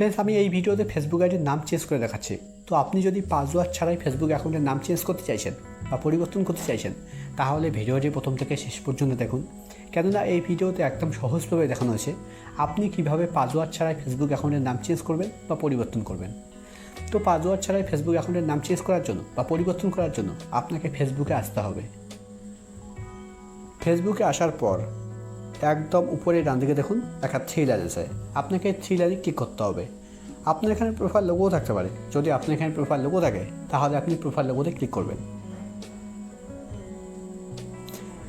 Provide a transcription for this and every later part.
Friends আমি এই ভিডিওতে ফেসবুক আইডির নাম চেঞ্জ করে দেখাচ্ছি। তো আপনি যদি পাসওয়ার্ড ছাড়াই ফেসবুক অ্যাকাউন্টের নাম চেঞ্জ করতে চাইছেন বা পরিবর্তন করতে চাইছেন, তাহলে ভিডিওটি প্রথম থেকে শেষ পর্যন্ত দেখুন। কেননা এই ভিডিওতে একদম সহজভাবে দেখানো হয়েছে আপনি কীভাবে পাসওয়ার্ড ছাড়াই ফেসবুক অ্যাকাউন্টের নাম চেঞ্জ করবেন বা পরিবর্তন করবেন। তো পাসওয়ার্ড ছাড়াই ফেসবুক অ্যাকাউন্টের নাম চেঞ্জ করার জন্য বা পরিবর্তন করার জন্য আপনাকে ফেসবুকে আসতে হবে। ফেসবুকে আসার পর একদম উপরে ডান দিকে দেখুন, একটা থ্রি লাইন আছে আপনাকে থ্রি লাইনে ক্লিক করতে হবে? আপনার এখানে প্রোফাইল লোগো থাকতে পারে। যদি আপনার এখানে প্রোফাইল লোগো থাকে, তাহলে আপনি প্রোফাইল লোগোতে ক্লিক করবেন।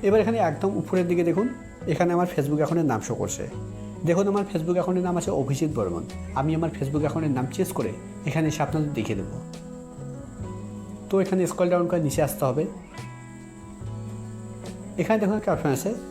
এবার এখানে একদম উপরের দিকে দেখুন, এখানে আমার ফেসবুক অ্যাকাউন্টের নাম শো করছে। দেখুন, আমার ফেসবুক অ্যাকাউন্টের নাম আছে অভিজিৎ বর্মন। আমি আমার ফেসবুক অ্যাকাউন্টের নাম চেঞ্জ করে এখানে এসে আপনাদের দেখিয়ে দেবো। তো এখানে স্কল ডাউন করে নিচে আসতে হবে। এখানে দেখুন একটা অপশন আছে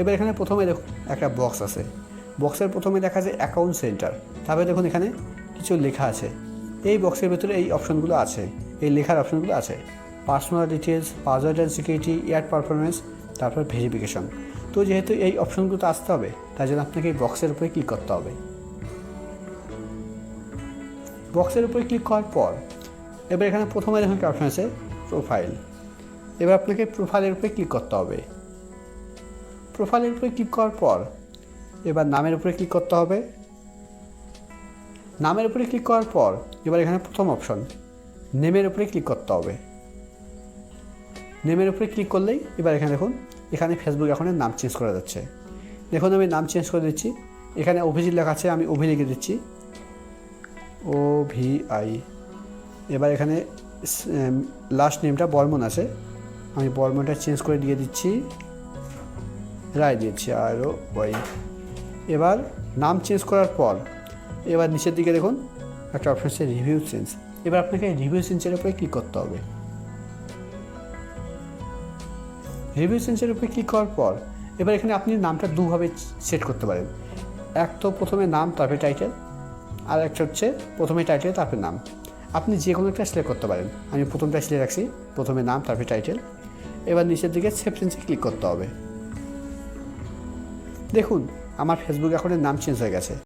এবার এখানে প্রথমে দেখুন, একটা বক্স আছে। বক্সের প্রথমে দেখা যায় অ্যাকাউন্ট সেন্টার তারপরে দেখুন এখানে কিছু লেখা আছে। এই বক্সের ভেতরে এই অপশনগুলো আছে। এই লেখার অপশনগুলো আছে। Personal details password and security air performance তারপর ভেরিফিকেশন তো যেহেতু এই অপশনগুলো আসতে হবে, তাই জন্য আপনাকে এই বক্সের উপরে ক্লিক করতে হবে। বক্সের উপরে ক্লিক করার পর, এবার এখানে প্রথমে দেখুন একটা অপশন আছে প্রোফাইল এবার আপনাকে প্রোফাইলের উপরে ক্লিক করতে হবে। প্রোফাইলের উপরে ক্লিক করার পর, এবার নামের উপরে ক্লিক করতে হবে। নামের উপরে ক্লিক করার পর, এবার এখানে প্রথম অপশন নেমের উপরে ক্লিক করতে হবে। নেমের উপরে ক্লিক করলেই এবার এখানে দেখুন, এখানে ফেসবুক অ্যাকাউন্টের নাম চেঞ্জ করা যাচ্ছে দেখুন আমি নাম চেঞ্জ করে দিচ্ছি। এখানে অভিজিৎ লেখা আছে, আমি অভি লিখে দিচ্ছি। ও ভি আই। এবার এখানে লাস্ট নেমটা বর্মন আছে। আমি বর্মনটা চেঞ্জ করে দিয়ে দিচ্ছি। রায় দিয়েছি আর ও ওয়াই এবার নাম চেঞ্জ করার পর, এবার নিচের দিকে দেখুন, একটা অপশন আছে রিভিউ চেঞ্জ এবার আপনাকে রিভিউ চেঞ্জের উপরে ক্লিক করতে হবে। রিভিউ চেঞ্জের উপরে ক্লিক করার পর, এবার এখানে আপনি নামটা দুভাবে সেট করতে পারেন। এক তো প্রথমে নাম, তারপরে টাইটেল আর একটা হচ্ছে প্রথমে টাইটেল তারপরে নাম। আপনি যে কোনো একটা সিলেক্ট করতে পারেন। আমি প্রথমটা সিলেক্ট রাখছি, প্রথমে নাম, তারপরে টাইটেল এবার নিচের দিকে সেভ চেঞ্জে ক্লিক করতে হবে। দেখুন আমার ফেসবুক অ্যাকাউন্টের নাম চেঞ্জ হয়ে গেছে।